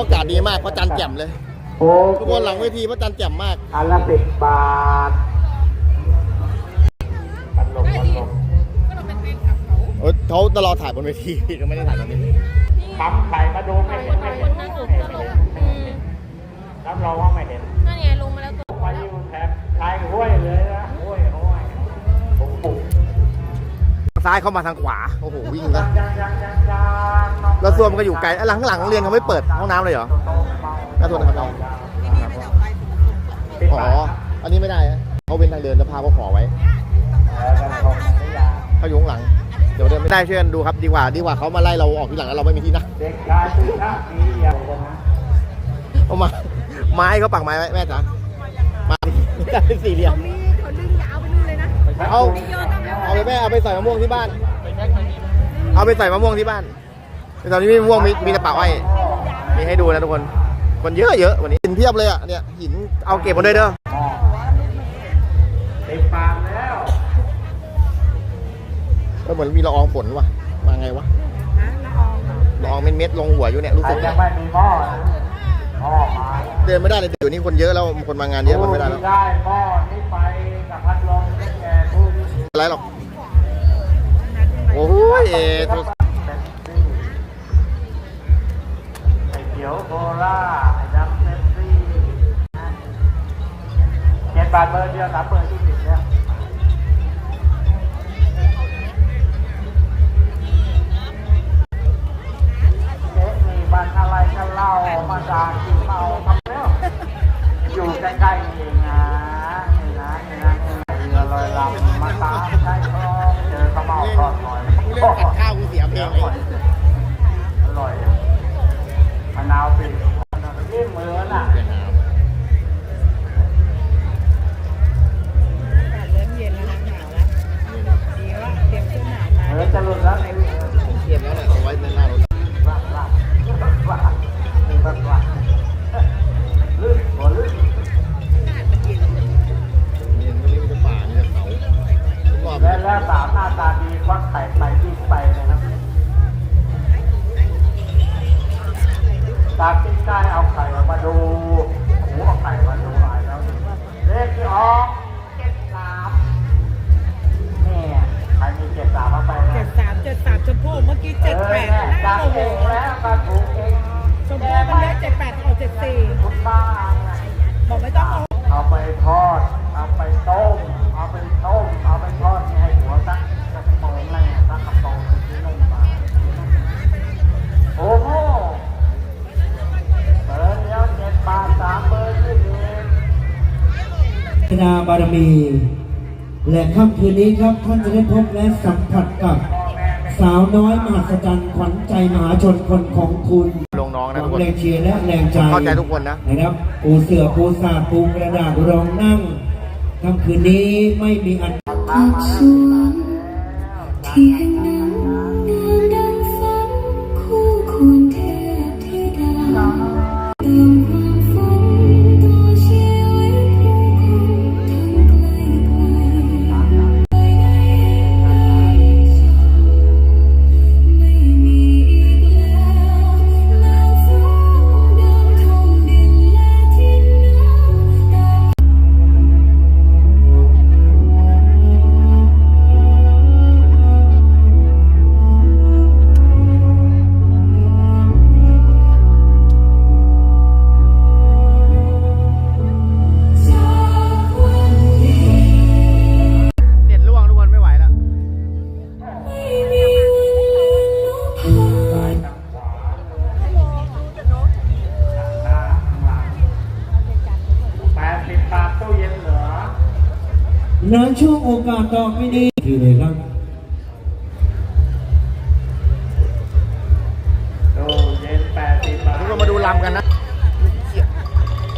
อากาศดีมากพระจันทร์แจ่มเลยโอ้ทุกคนหลังเวทีพระจันทร์แจ่มมาก อันละสิบบาทพัดลมพัดลมเออเขาตลอดถ่ายบนเวทีก็ไม่ได้ถ่ายตอนนี้ทำไข่มาดูไม่เห็นไม่เห็นนั่งสุดก็ลงอืมรับรองว่าไม่เห็นนั่นไงลงมาแล้วตัวไปอยู่แถบชายห้วยเลยนะห้วยห้วยผมปลุกซ้ายเข้ามาทางขวา โอ้โห วิ่งยันะ งยังยังยังยังแล้วส่วนมันก็อยู่ไกลอะหลังหลังโรงเรียนเขาไม่เปิดห้องน้ำเลยเหรอน่าโทษนะครับอ๋อ อันนี้ไม่ได้นะเขาเป็นทางเดินแล้วพาเขาขอไว้เขาอยู่ข้างหลัง เดี๋ยวเดินไม่ได้ช่วยกันดูครับดีกว่า ดีกว่าเขามาไล่เราออกทีหลังแล้วเราไม่มีที่นั่งเด็กชายชื่อท่ามีอย่างนะเอามาไม้เขาปักไม้ไว้แม่จ๋ามาได้เป็นสี่เหลี่ยมเขาดึงยาวไปนู่นเลยนะเอาเอาไปแม่เอาไปใส่มะม่วงที่บ้าน เอาไปใส่มะม่วงที่บ้านแต่ตอนนี้ไม่มีมะม่วงมีมีแต่ป่าอ้อยมีให้ดูนะทุกคน คนเยอะเยอะวันนี้หินเพียบเลยอะเนี่ยหินเอาเก็บมาด้วยเด้อเต็มปากแล้วเออเหมือนมีละอองฝนว่ะ มาไงวะละอองเม็ดเม็ดๆลงหัวอยู่เนี่ยรู้ใครสึกยัเนี่ยงไม่มีหม้อนะหม้อมาเดินไม่ได้เลยเดี๋ยวนี้คนเยอะแล้วคนมางานเยอะมันไม่ได้แล้วได้หม้อนี้ไปกับพัดลมได้แก่ผู้ที่อะไรหรอกโอ้ย ขียวโคลาไอ้ดำเซนซี่เจ็ดบาทเบอร์เดียวสามเบอร์ที่สิบเนี่ยเอ๊ะมีบ้านอะไรกันเล่ามาดากกินเมาทำแล้วอยู่ใกล้ๆเองนะนี่นะนี่นะนี่นะเรือลอยลำมาตามใช้คลองเจอขมเมาทอดหน่อย กูเล่นกัดข้าวกูเสียเพลงเลย ตาดีควักไข่ไปที่ไปนะครับตาติ้งได้เอาไข่ออกมาดูหูเอาไข่มาดูหน่อยแล้วเลขที่ออกเจ็ดสามนี่ใครมีเจ็ดสามเอาไปนะเจ็ดสามเจ็ดสามชมพู่เมื่อกี้เจ็ดแปดเออน่าดังโมโหเองแล้วก็ถูกเองชมพู่มันเยอะเจ็ดแปดออกเจ็ดสี่คุณบ้าไงบอกไม่ต้องเอาเพัฒนาบารมี และค่ำคืนนี้ครับท่านจะได้พบและสัมผัสกับ สาวน้อยมหัศจรรย์ขวัญใจมหาชนคนของคุณลงน้องขนะอทุกงคนแรงเชียร์และแรงใจเข้าใจทุกคนนะนะครับ ปูเสือปูสาดปูกระดาษรองนั่งค่ำคืนนี้ไม่มีอันความสูงที่แห่งนั้นง ดสิบบาทตู้เย็นเหลือในช่วงโอกาสต่อไปนี้ที่เลยครับ